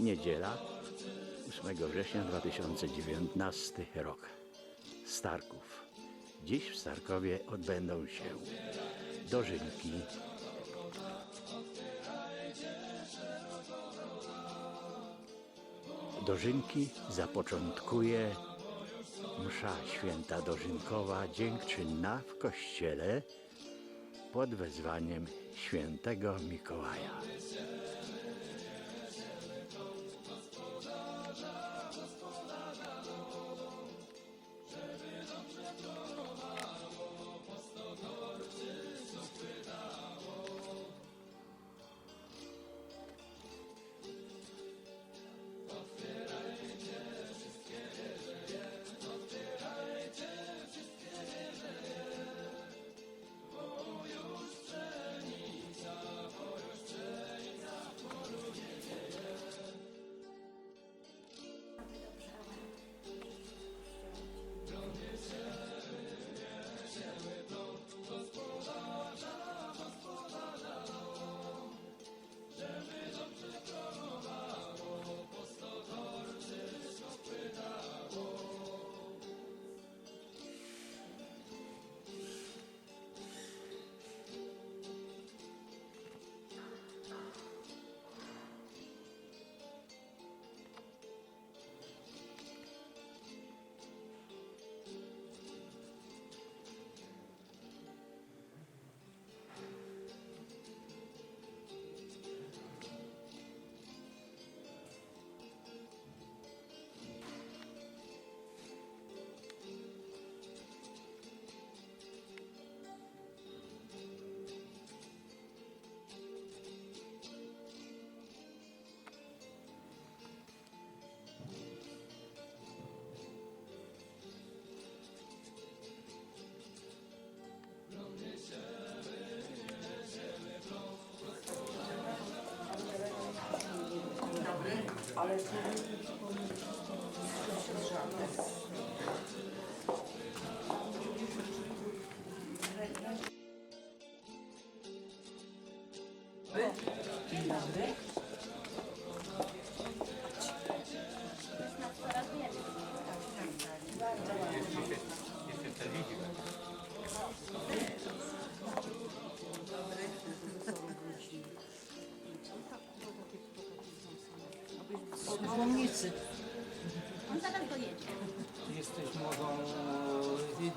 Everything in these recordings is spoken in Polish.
Niedziela, 8 września 2019 rok. Starków. Dziś w Starkowie odbędą się dożynki. Dożynki zapoczątkuje msza święta dożynkowa dziękczynna w kościele pod wezwaniem świętego Mikołaja. Ale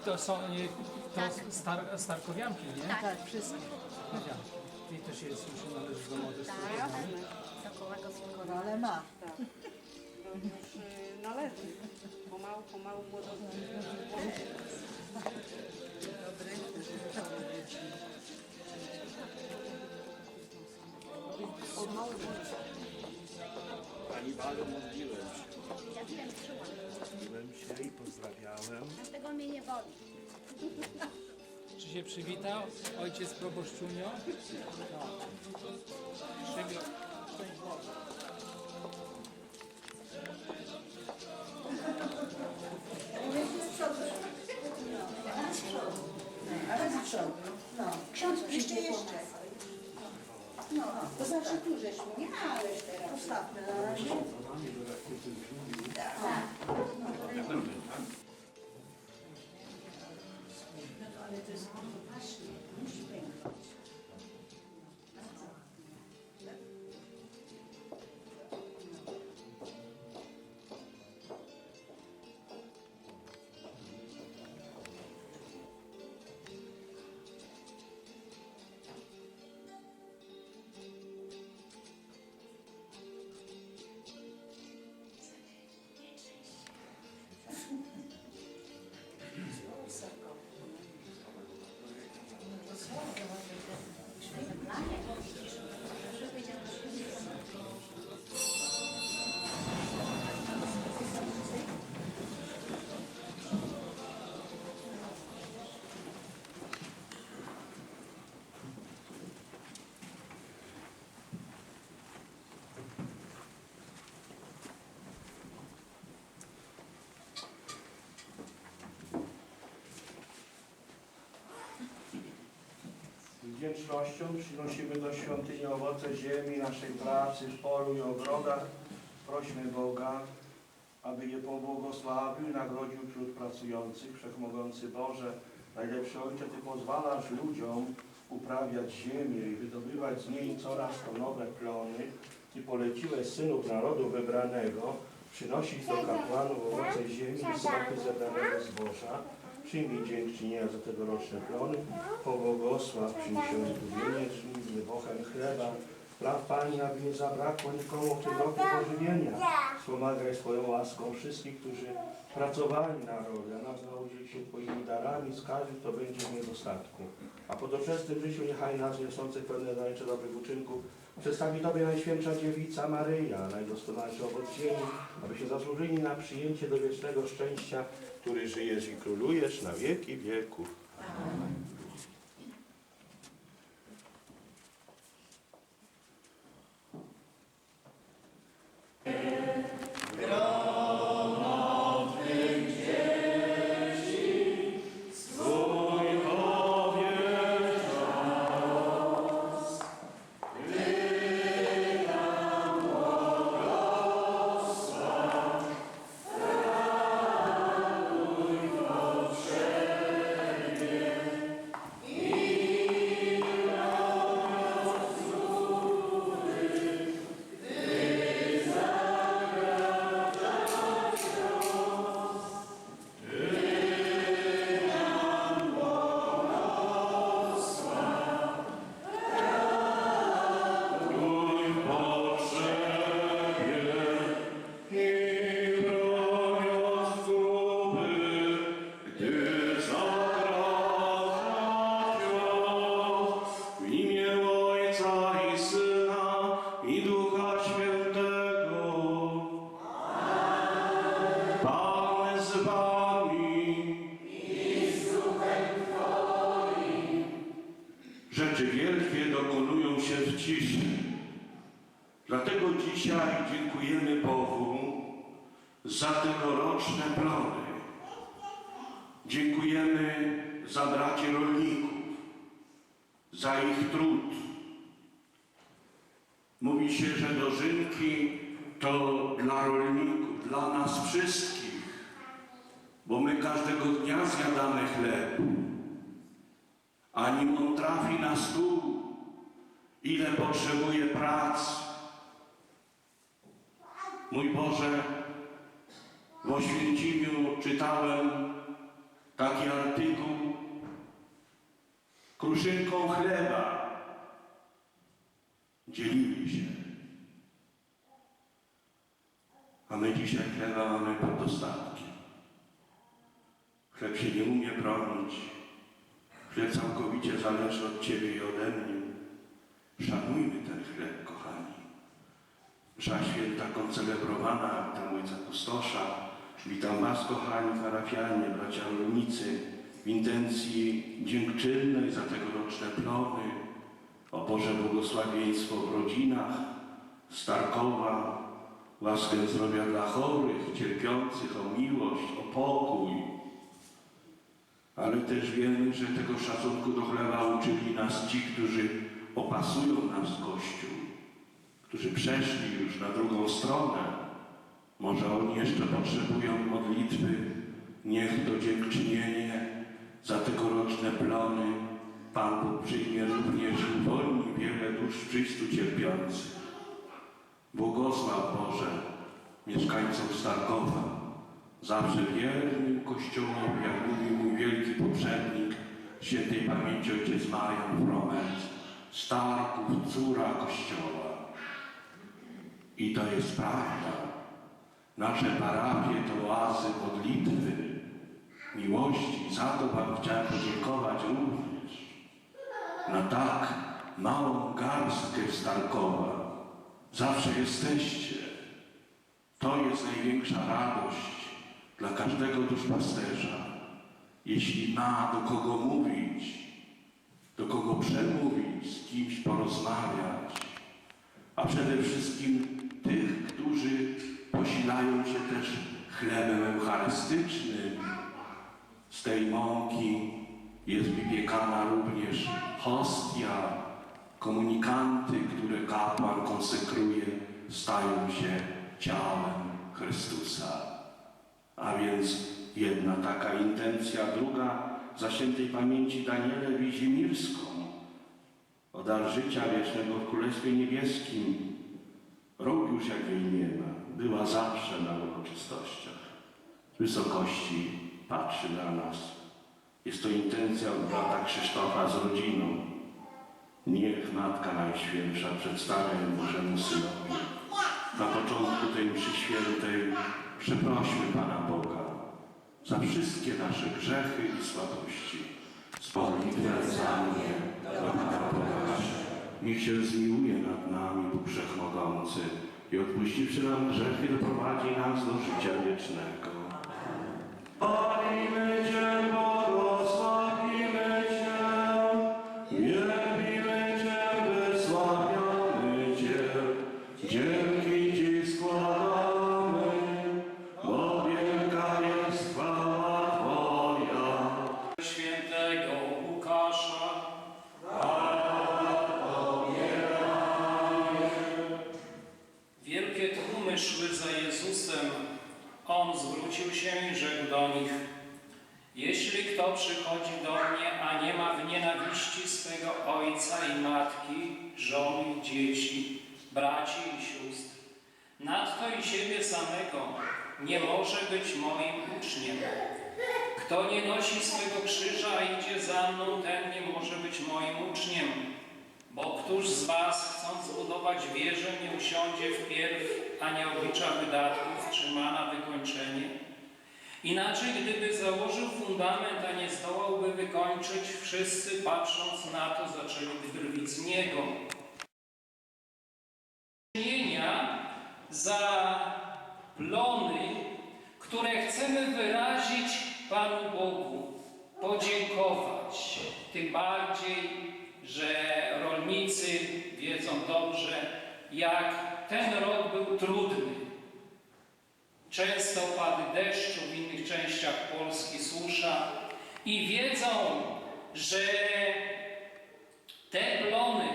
To są nie, to Tak. star, Starkowianki, nie? Tak. Tak, wszystko. Starkowianki. Ty też jest, już należysz do młodych Tak, Starkowianek. Sokołego No ale ma. Tak. To już y, należy. Pomału, pomału młodości. Pani Balu, modliłem się. Modliłem się i pozdrawiałem. Dlatego mnie nie boli. Czy się przywitał? Ojciec proboszczunio? Przywitał. Ale z przodu. No. Ksiądz jeszcze jeszcze. No, to znaczy tu żeśmy. Nie, ależ teraz. Postawmy na razie. Wdzięcznością przynosimy do świątyni owoce ziemi, naszej pracy w polu i ogrodach, Prośmy Boga, aby je pobłogosławił nagrodził wśród pracujących. Wszechmogący Boże, najlepszy Ojcze, Ty pozwalasz ludziom uprawiać ziemię i wydobywać z niej coraz to nowe plony. Ty poleciłeś synów narodu wybranego przynosić do kapłanów owoce ziemi i soky zebranego zboża. Przyjmij dziękczynienia za tegoroczne plony, pobłogosław przyniesione zgubienie żniw, wybochem chleba. Spraw Pani, aby nie zabrakło nikomu w tym roku pożywienia. Wspomagaj swoją łaską wszystkich, którzy pracowali na roli, a nas nauczyli się Twoimi darami, z każdym, kto będzie w niedostatku. A po doczesnym życiu niechaj nas niosących pełne zajęcia dobrych uczynków przedstawi Tobie Najświętsza Dziewica Maryja, najdoskonalszy owoc ziemi, aby się zasłużyli na przyjęcie do wiecznego szczęścia, który żyjesz i królujesz na wieki wieków. W to dla rolników, dla nas wszystkich, bo my każdego dnia zjadamy chleb. A nim on trafi na stół, ile potrzebuje prac. Mój Boże, w Oświęcimiu czytałem taki artykuł, kruszynką chleba dzielili się. A my dzisiaj chleba mamy pod dostatkiem. Chleb się nie umie bronić. Chleb całkowicie zależy od Ciebie i ode mnie. Szanujmy ten chleb, kochani. Msza święta koncelebrowana, witam ojca Kustosza, witam Was, kochani parafianie, bracia rolnicy, w intencji dziękczynnej za tegoroczne plony, o Boże błogosławieństwo w rodzinach, Starkowa, łaskę zdrowia dla chorych, cierpiących, o miłość, o pokój. Ale też wiemy, że tego szacunku do chleba uczyli nas ci, którzy opasują nas Kościół, którzy przeszli już na drugą stronę. Może oni jeszcze potrzebują modlitwy. Niech to dziękczynienie za tegoroczne plony Pan Bóg przyjmie również uwolni wiele dusz czystu cierpiących. Błogosław Boże mieszkańcom Starkowa, zawsze wiernym Kościołowi, jak mówił mój wielki poprzednik, świętej pamięci ojciec Marian Wromet, Starków, córa Kościoła. I to jest prawda. Nasze parafie to oazy modlitwy, miłości. Za to Wam chciałem podziękować również. Na tak małą garstkę Starkowa. Zawsze jesteście. To jest największa radość dla każdego duszpasterza. Jeśli ma do kogo mówić, do kogo przemówić, z kimś porozmawiać, a przede wszystkim tych, którzy posilają się też chlebem eucharystycznym. Z tej mąki jest wypiekana również hostia, komunikanty, które kapłan konsekruje, stają się ciałem Chrystusa. A więc jedna taka intencja, druga za świętej pamięci Danielę Wizimirską o dar życia wiecznego w Królestwie Niebieskim. Rok już jak jej nie ma, była zawsze na uroczystościach. Z wysokości patrzy na nas. Jest to intencja brata Krzysztofa z rodziną. Niech Matka Najświętsza przedstawia Bożemu Synowi. Na początku tej mszy świętej przeprośmy Pana Boga za wszystkie nasze grzechy i słabości. Spolitwiaca mnie do Pana Boga. Niech się zmiłuje nad nami Bóg Wszechmogący i odpuściwszy nam grzechy doprowadzi nas do życia wiecznego. Tłumy szły za Jezusem. On zwrócił się i rzekł do nich: Jeśli kto przychodzi do mnie, a nie ma w nienawiści swego ojca i matki, żon i dzieci, braci i sióstr, nadto i siebie samego, nie może być moim uczniem. Kto nie nosi swego krzyża, a idzie za mną, ten nie może być moim uczniem. Bo któż z was, chcąc zbudować wieżę, nie usiądzie wpierw, a nie oblicza wydatków, czy ma na wykończenie? Inaczej, gdyby założył fundament, a nie zdołałby wykończyć, wszyscy patrząc na to zaczęliby drwić z niego. Czynienia za plony, które chcemy wyrazić Panu Bogu, podziękować. Tym bardziej, że rolnicy wiedzą dobrze, jak ten rok był trudny. Często opady deszczu, w innych częściach Polski susza i wiedzą, że te plony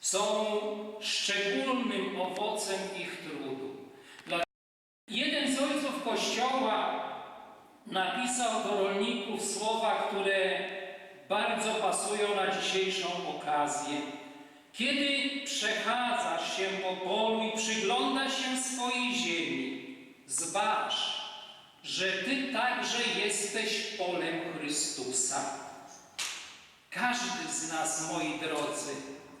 są szczególnym owocem ich trudu. Jeden z ojców Kościoła napisał do rolników słowa, które bardzo pasują na dzisiejszą okazję. Kiedy przechadzasz się po polu i przyglądasz się swojej ziemi, zważ, że Ty także jesteś polem Chrystusa. Każdy z nas, moi drodzy,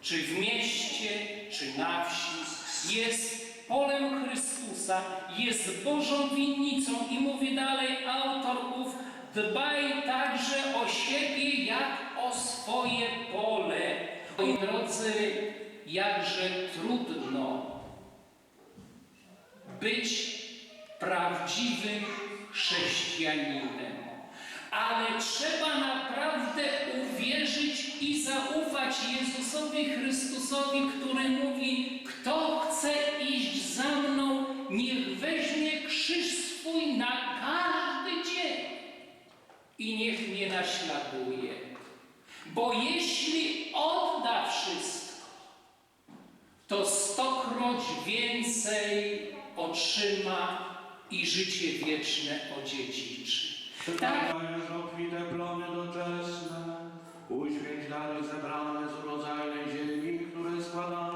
czy w mieście, czy na wsi, jest polem Chrystusa, jest Bożą winnicą i mówi dalej autor ów, dbaj także o siebie jak o swoje pole. Moi drodzy, jakże trudno być prawdziwym chrześcijaninem. Ale trzeba naprawdę uwierzyć i zaufać Jezusowi Chrystusowi, który mówi: Kto chce iść za mną, niech weźmie krzyż swój na dzień i niech mnie naśladuje. Bo jeśli odda wszystko, to stokroć więcej otrzyma i życie wieczne odziedziczy. Tak obfite plony doczesne, uświęć dary zebrane z urodzajnej ziemi, które składamy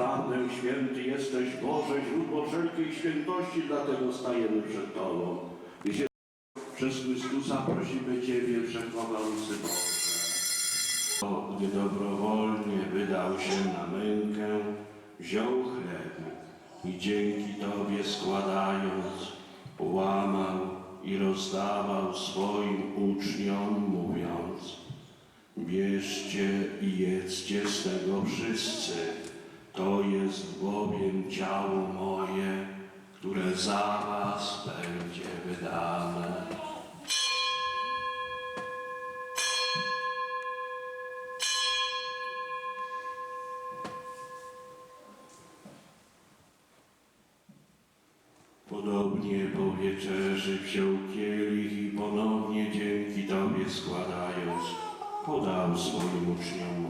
Zaprawdę święty jesteś Boże, źródło wszelkiej świętości, dlatego stajemy przed Tobą. Się przez Chrystusa prosimy Ciebie, Wszechmogący Boże. O, Gdy dobrowolnie wydał się na mękę, wziął chleb i dzięki Tobie składając, łamał i rozdawał swoim uczniom, mówiąc Bierzcie i jedzcie z tego wszyscy. To jest bowiem ciało moje, które za was będzie wydane. Podobnie po wieczerzy wziął kielich i ponownie dzięki Tobie składając, podał swoim uczniom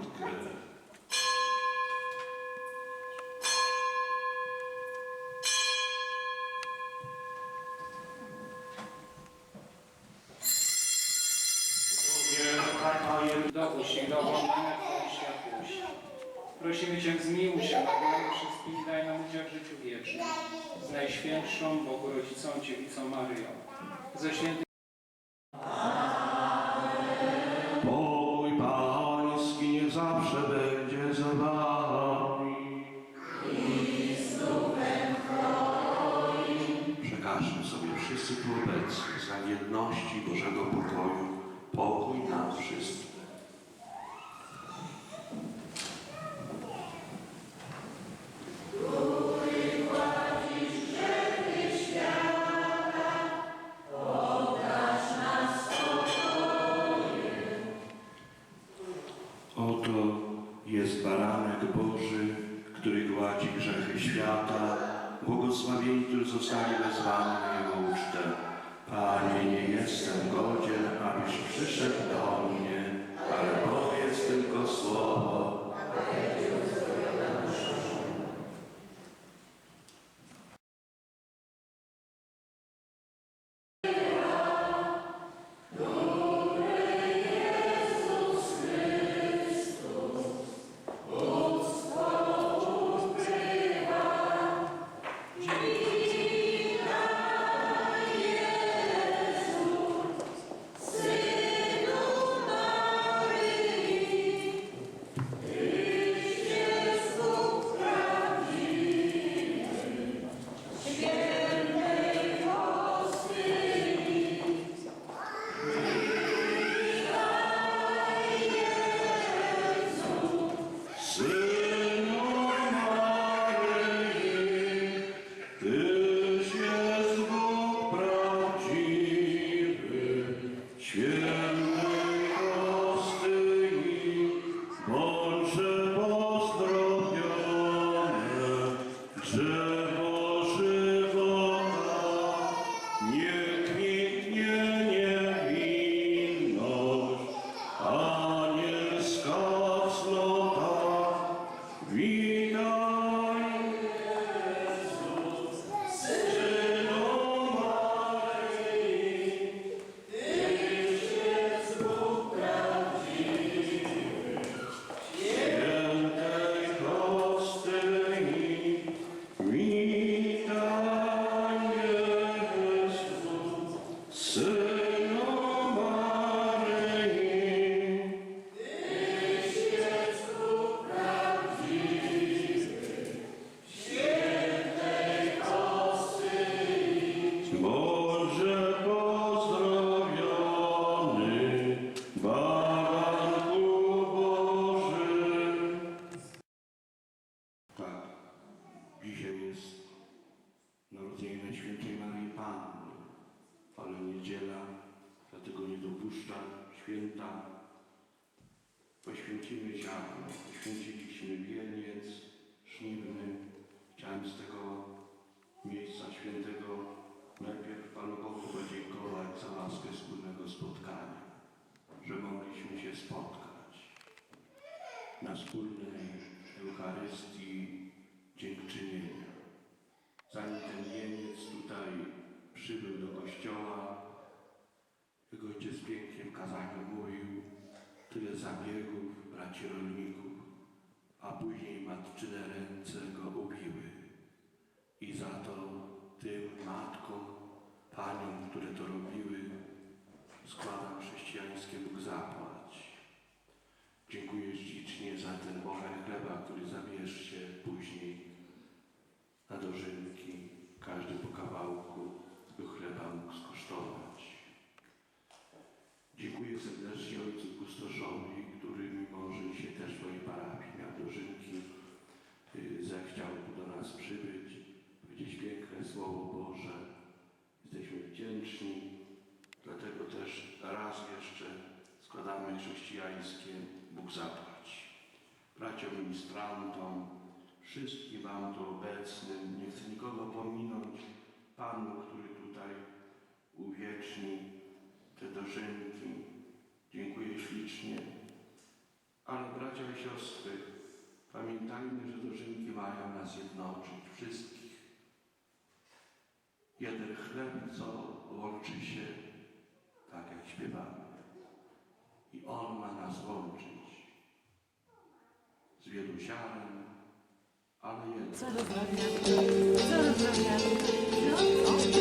Dopuść ich do oglądania Twoich światłości. Prosimy Cię, zmiłuj się nad nami wszystkich i daj nam udział w życiu wiecznym. Z Najświętszą Bogu Rodzicą Dziewicą Maryją. Ze świętym na wspólnej Eucharystii dziękczynienia. Zanim ten wieniec tutaj przybył do kościoła, jak ojciec pięknie w kazaniu mówił, tyle zabiegów braci rolników, a później matczyne ręce go ubiły. I za to tym matkom, paniom, które to robiły, składam chrześcijańskie Bóg. Za ten bochen chleba, który zabierzcie później na dożynki. Każdy po kawałku tego chleba mógł skosztować. Dziękuję serdecznie ojcu kustoszowi, który mimo, że dzisiaj też w mojej parafii miał chrześcijańskie Bóg zapłać. Braciom ministrantom, wszystkim Wam tu obecnym, nie chcę nikogo pominąć, Panu, który tutaj uwieczni te dożynki. Dziękuję ślicznie. Ale bracia i siostry, pamiętajmy, że dożynki mają nas jednoczyć, wszystkich. Jeden chleb, co łączy się, tak jak śpiewamy. I On ma nas łączyć z wielusiarem, ale jednym. Jak